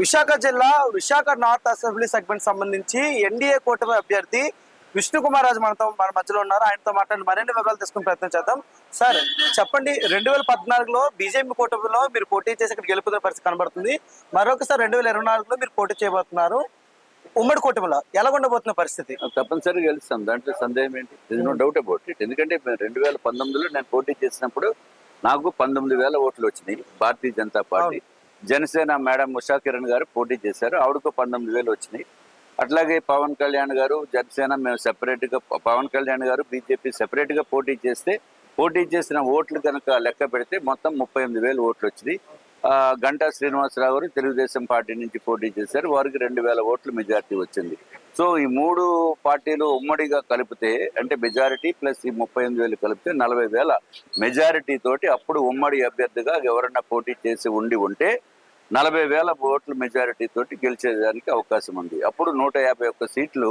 విశాఖ జిల్లా Visakha north assembly segment సంబంధించి NDA కూటమి అభ్యర్థి విష్ణు కుమార్ రాజు మనతో మన మధ్యలో ఉన్నారు. ఆయనతో మాట్లాడి మరిన్ని వివరాలు తీసుకునే ప్రయత్నం చేద్దాం. సార్ చెప్పండి రెండు వేల పద్నాలుగులో బీజేపీ కూటమిలో మీరు పోటీ చేసి ఇక్కడ గెలుపుతున్న పరిస్థితి కనబడుతుంది. మరొకసారి రెండు వేల ఇరవై నాలుగులో మీరు పోటీ చేయబోతున్నారు. ఉమ్మడి కూటమిలో ఎలా ఉండబోతున్న పరిస్థితి? తప్పనిసరిగా గెలుస్తాం. దాంట్లో సందేహం ఏంటి? నో డౌట్ అబౌట్ ఇట్ ఎందుకంటే రెండు వేల పంతొమ్మిదిలో నేను పోటీ చేసినప్పుడు నాకు పంతొమ్మిది వేల ఓట్లు వచ్చినాయి. భారతీయ జనతా పార్టీ. జనసేన మేడం ఉషా కిరణ్ గారు పోటీ చేశారు. ఆవిడకు పంతొమ్మిది వేలు వచ్చినాయి. అట్లాగే పవన్ కళ్యాణ్ గారు జనసేన మేము సెపరేట్గా పవన్ కళ్యాణ్ గారు బీజేపీ సెపరేట్గా పోటీ చేస్తే పోటీ చేసిన ఓట్లు కనుక లెక్క పెడితే మొత్తం ముప్పై ఎనిమిది వేలు ఓట్లు వచ్చినాయి. గంటా శ్రీనివాసరావు గారు తెలుగుదేశం పార్టీ నుంచి పోటీ చేశారు. వారికి రెండు వేల ఓట్లు మెజారిటీ వచ్చింది. సో ఈ మూడు పార్టీలు ఉమ్మడిగా కలిపితే అంటే మెజారిటీ ప్లస్ ఈ ముప్పై ఎనిమిది వేలు కలిపితే నలభై వేల మెజారిటీ తోటి అప్పుడు ఉమ్మడి అభ్యర్థిగా ఎవరన్నా పోటీ చేసి ఉండి ఉంటే నలభై వేల ఓట్ల మెజారిటీ తోటి గెలిచేదానికి అవకాశం ఉంది. అప్పుడు నూట యాభై ఒక్క సీట్లు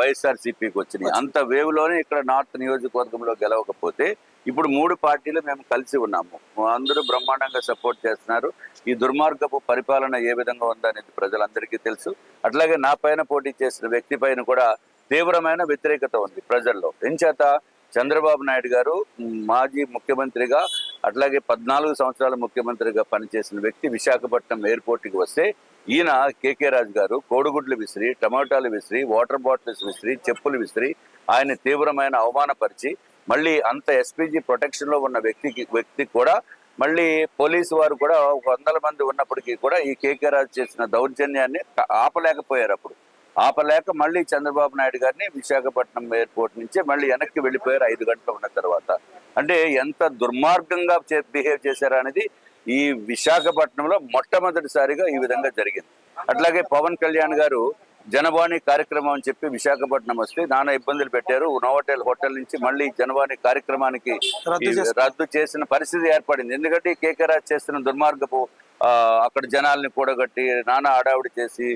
వైఎస్ఆర్సీపీకి వచ్చినాయి. అంత వేవ్లోనే ఇక్కడ నార్త్ నియోజకవర్గంలో గెలవకపోతే ఇప్పుడు మూడు పార్టీలు మేము కలిసి ఉన్నాము. అందరూ బ్రహ్మాండంగా సపోర్ట్ చేస్తున్నారు. ఈ దుర్మార్గపు పరిపాలన ఏ విధంగా ఉందనేది ప్రజలందరికీ తెలుసు. అట్లాగే నా పైన పోటీ చేసిన వ్యక్తి పైన కూడా తీవ్రమైన వ్యతిరేకత ఉంది ప్రజల్లో. ఎంచేత చంద్రబాబు నాయుడు గారు మాజీ ముఖ్యమంత్రిగా అట్లాగే పద్నాలుగు సంవత్సరాల ముఖ్యమంత్రిగా పనిచేసిన వ్యక్తి విశాఖపట్నం ఎయిర్పోర్ట్కి వస్తే ఈయన కేకే రాజు గారు కోడిగుడ్లు విసిరి టమాటాలు విసిరి వాటర్ బాటిల్స్ విసిరి చెప్పులు విసిరి ఆయన తీవ్రమైన అవమానపరిచి మళ్ళీ అంత ఎస్పీజీ ప్రొటెక్షన్లో ఉన్న వ్యక్తికి వ్యక్తికి కూడా మళ్ళీ పోలీసు వారు కూడా ఒక వందల మంది ఉన్నప్పటికీ కూడా ఈ కేకే రాజు చేసిన దౌర్జన్యాన్ని ఆపలేకపోయారు అప్పుడు. ఆపలేక మళ్ళీ చంద్రబాబు నాయుడు గారిని విశాఖపట్నం ఎయిర్పోర్ట్ నుంచి మళ్ళీ వెనక్కి వెళ్ళిపోయారు ఐదు గంటలు ఉన్న తర్వాత. అంటే ఎంత దుర్మార్గంగా బిహేవ్ చేశారు అనేది ఈ విశాఖపట్నంలో మొట్టమొదటిసారిగా ఈ విధంగా జరిగింది. అట్లాగే పవన్ కళ్యాణ్ గారు జనవాణి కార్యక్రమం అని చెప్పి విశాఖపట్నం వస్తే నానా ఇబ్బందులు పెట్టారు. నోవటెల్ హోటల్ నుంచి మళ్ళీ జనవాణి కార్యక్రమానికి రద్దు చేసిన పరిస్థితి ఏర్పడింది. ఎందుకంటే ఈ కేకే రాజ్ చేస్తున్న దుర్మార్గపు అక్కడ జనాల్ని కూడగట్టి నానా హడావుడి చేసి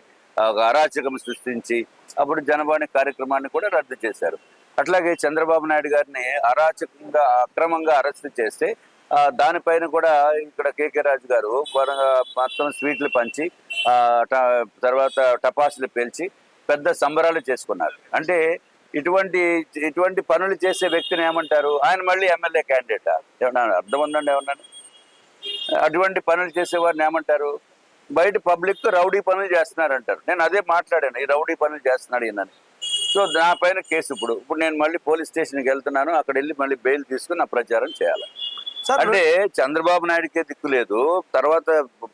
అరాచకం సృష్టించి అప్పుడు జనవాణి కార్యక్రమాన్ని కూడా రద్దు చేశారు. అట్లాగే చంద్రబాబు నాయుడు గారిని అరాచకంగా అక్రమంగా అరెస్ట్ చేస్తే దానిపైన కూడా ఇక్కడ కేకే రాజు గారు ఘోరంగా మొత్తం స్వీట్లు పంచి తర్వాత టపాసులు పేల్చి పెద్ద సంబరాలు చేసుకున్నారు. అంటే ఇటువంటి ఇటువంటి పనులు చేసే వ్యక్తిని ఏమంటారు? ఆయన మళ్ళీ ఎమ్మెల్యే క్యాండిడేటా ఏమన్నా అర్థం ఉందండి ఏమన్నా? అటువంటి పనులు చేసేవారిని ఏమంటారు? బయట పబ్లిక్ రౌడీ పనులు చేస్తున్నారు అంటారు నేను అదే మాట్లాడాను ఈ రౌడీ పనులు చేస్తున్నాడు ఈయనని సో నా పైన కేసు ఇప్పుడు. ఇప్పుడు నేను మళ్ళీ పోలీస్ స్టేషన్కి వెళ్తున్నాను అక్కడ వెళ్ళి మళ్ళీ బెయిల్ తీసుకుని నా ప్రచారం చేయాలి. అంటే చంద్రబాబు నాయుడుకే దిక్కు లేదు తర్వాత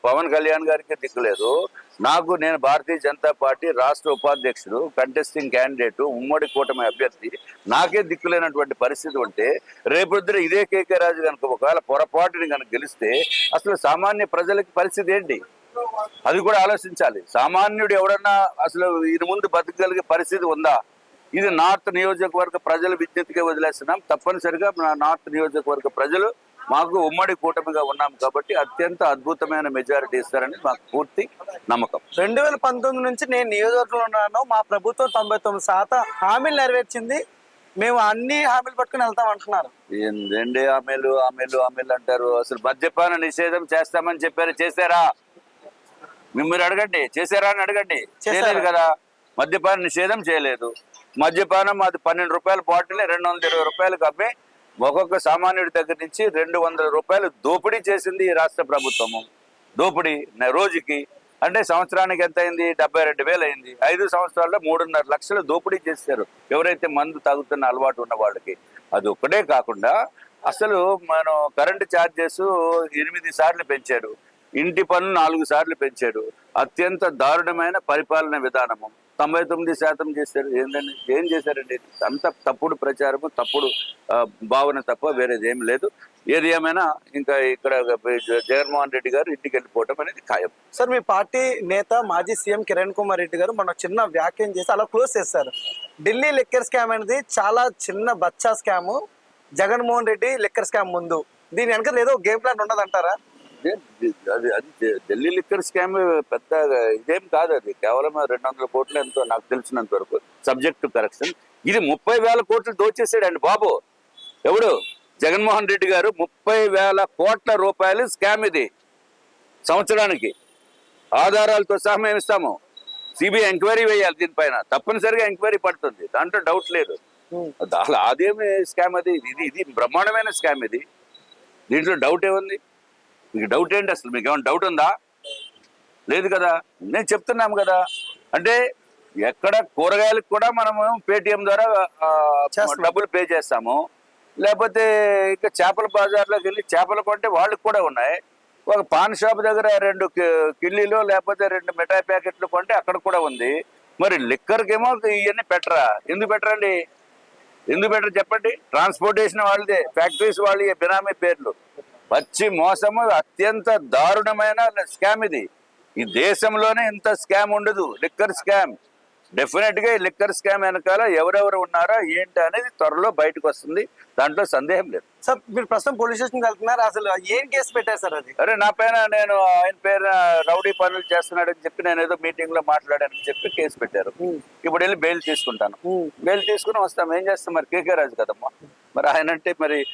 పవన్ కళ్యాణ్ గారికే దిక్కు లేదు. నాకు నేను భారతీయ జనతా పార్టీ రాష్ట్ర ఉపాధ్యక్షుడు కంటెస్టింగ్ క్యాండిడేట్ ఉమ్మడి కూటమి అభ్యర్థి. నాకే దిక్కులేనటువంటి పరిస్థితి ఉంటే రేపొద్దున ఇదే కేకే రాజు కనుక ఒకవేళ పొరపాటుని కనుక గెలిస్తే అసలు సామాన్య ప్రజలకి పరిస్థితి ఏంటి? అది కూడా ఆలోచించాలి. సామాన్యుడు ఎవడన్నా అసలు ఈయన ముందు బతకగలిగే పరిస్థితి ఉందా? ఇది నార్త్ నియోజకవర్గ ప్రజల విజ్ఞతగా వదిలేస్తున్నాం. తప్పనిసరిగా నార్త్ నియోజకవర్గ ప్రజలు మాకు ఉమ్మడి కూటమిగా ఉన్నాం కాబట్టి అత్యంత అద్భుతమైన మెజారిటీ ఇస్తారని మాకు పూర్తి నమ్మకం. రెండు వేల పంతొమ్మిది నుంచి నేను నియోజకవర్గంలో ఉన్నాను. మా ప్రభుత్వం తొంభై తొమ్మిది శాతం హామీలు నెరవేర్చింది. మేము అన్ని హామీలు పట్టుకుని వెళ్తాం అంటున్నారు. ఏందండి ఆమెలు ఆమెలు ఆమెలు అంటారు. అసలు మద్యపాన నిషేధం చేస్తామని చెప్పారు. చేశారా? మిమ్మల్ని అడగండి. చేశారా అని అడగండి. చేయలేదు కదా. మద్యపాన నిషేధం చేయలేదు. మద్యపానం అది పన్నెండు రూపాయల బాటిల్ రెండు వందల ఇరవై రూపాయలకు అమ్మి ఒక్కొక్క సామాన్యుడి దగ్గర నుంచి రెండు వందల రూపాయలు దోపిడీ చేసింది ఈ రాష్ట్ర ప్రభుత్వము. దోపిడీ రోజుకి అంటే సంవత్సరానికి ఎంత అయింది? డెబ్బై రెండు వేలు అయింది. ఐదు సంవత్సరాల్లో మూడున్నర లక్షలు దోపిడీ చేశారు. ఎవరైతే మందు తాగుతున్న అలవాటు ఉన్న వాళ్ళకి. అది ఒక్కటే కాకుండా అసలు మనం కరెంటు ఛార్జెస్ ఎనిమిది సార్లు పెంచారు. ఇంటి పన్ను నాలుగు సార్లు పెంచాడు. అత్యంత దారుణమైన పరిపాలన విధానము. తొంభై తొమ్మిది శాతం చేశారు. ఏంటండి ఏం చేశారండి? అంత తప్పుడు ప్రచారము తప్పుడు భావన తప్ప వేరేది ఏం లేదు. ఏది ఏమైనా ఇంకా ఇక్కడ జగన్మోహన్ రెడ్డి గారు ఇంటికి వెళ్ళిపోవటం అనేది ఖాయం. సార్ మీ పార్టీ నేత మాజీ సీఎం కిరణ్ కుమార్ రెడ్డి గారు మన చిన్న వ్యాఖ్యం చేసి అలా క్లోజ్ చేశారు. ఢిల్లీ లిక్కర్ స్కామ్ అనేది చాలా చిన్న బచ్చా scam. Jaganmohan Reddy liquor scam ముందు. దీని వెనక ఏదో గేమ్ ప్లాన్ ఉండదంటారా అదే అది ఢిల్లీ లిక్కర్ స్కామ్ పెద్ద ఇదేం కాదు అది. కేవలం రెండు వందల కోట్లు ఎంతో నాకు తెలిసినంత వరకు. సబ్జెక్ట్ కరెక్షన్ ఇది ముప్పై వేల కోట్లు దోచేసాడండి బాబు. ఎవడు? జగన్మోహన్ రెడ్డి గారు ముప్పై వేల కోట్ల రూపాయలు స్కామ్ ఇది. సంవత్సరానికి. ఆధారాలతో సహా మేము ఇస్తాము. సిబిఐ ఎంక్వైరీ వేయాలి దీనిపైన. తప్పనిసరిగా ఎంక్వైరీ పడుతుంది. దాంట్లో డౌట్ లేదు. అదేమి స్కామ్ అది? ఇది ఇది బ్రహ్మాండమైన స్కామ్ ఇది. దీంట్లో డౌట్ ఏముంది? మీకు డౌట్ ఏంటి అసలు? మీకు ఏమైనా డౌట్ ఉందా? లేదు కదా. నేను చెప్తున్నాము కదా. అంటే ఎక్కడ కూరగాయలకు కూడా మనము పేటిఎం ద్వారా. డబ్బులు పే చేస్తాము. లేకపోతే ఇంకా చేపల బజార్లోకి వెళ్ళి చేపలు కొంటే వాళ్ళకి కూడా ఉన్నాయి. ఒక పాన్ షాప్ దగ్గర రెండు కిల్లీలు లేకపోతే రెండు మిఠాయి ప్యాకెట్లు కొంటే అక్కడ కూడా ఉంది. మరి లిక్కర్కేమో ఇవన్నీ పెట్టరా? ఎందుకు పెట్టరండి? ఎందుకు పెట్టరు చెప్పండి? ట్రాన్స్పోర్టేషన్ వాళ్ళదే ఫ్యాక్టరీస్ వాళ్ళ బినామీ పేర్లు. పచ్చి మోసము అత్యంత దారుణమైన స్కామ్ ఇది. ఈ దేశంలోనే ఇంత స్కామ్ ఉండదు. Liquor scam. డెఫినెట్గా ఈ లిక్కర్ స్కామ్ వెనకాల ఎవరెవరు ఉన్నారో ఏంటి అనేది త్వరలో బయటకు వస్తుంది. దాంట్లో సందేహం లేదు. సార్ మీరు ప్రస్తుతం పోలీస్ స్టేషన్కి వెళ్తున్నారు. అసలు ఏం కేసు పెట్టారు సార్ అది? అరే నా పైన నేను ఆయన పేరు రౌడీ పనులు చేస్తున్నాడని చెప్పి నేను ఏదో మీటింగ్లో మాట్లాడానని చెప్పి కేసు పెట్టారు. ఇప్పుడు వెళ్ళి బెయిల్ తీసుకుంటాను. బెయిల్ తీసుకుని వస్తాం. ఏం చేస్తాం మరి? కేకే రాజు కదమ్మా. మరి ఆయన అంటే మరి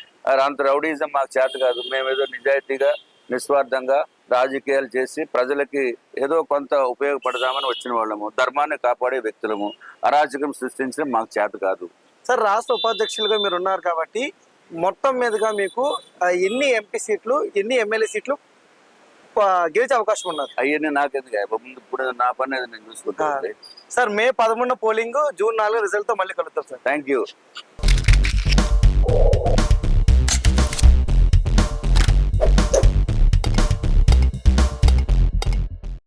అంత రౌడీజం మాకు చేత కాదు. మేము ఏదో నిజాయితీగా నిస్వార్థంగా రాజకీయాలు చేసి ప్రజలకి ఏదో కొంత ఉపయోగపడదామని వచ్చిన వాళ్ళము. ధర్మాన్ని కాపాడే వ్యక్తులము. అరాచకం సృష్టించడం మాకు చేత కాదు. సార్ రాష్ట్ర ఉపాధ్యక్షులుగా మీరు ఉన్నారు కాబట్టి మొత్తం మీదుగా మీకు ఎన్ని ఎంపీ సీట్లు ఎన్ని ఎమ్మెల్యే సీట్లు గెలిచే అవకాశం ఉన్నది? అవన్నీ నాకెందుకు? ముందు ఇప్పుడు నా పని నేను చూసుకుంటాను సార్ మే పదమూడు పోలింగ్ జూన్ నాలుగు రిజల్ట్తో మళ్ళీ కలుద్దాం సార్. Thank you.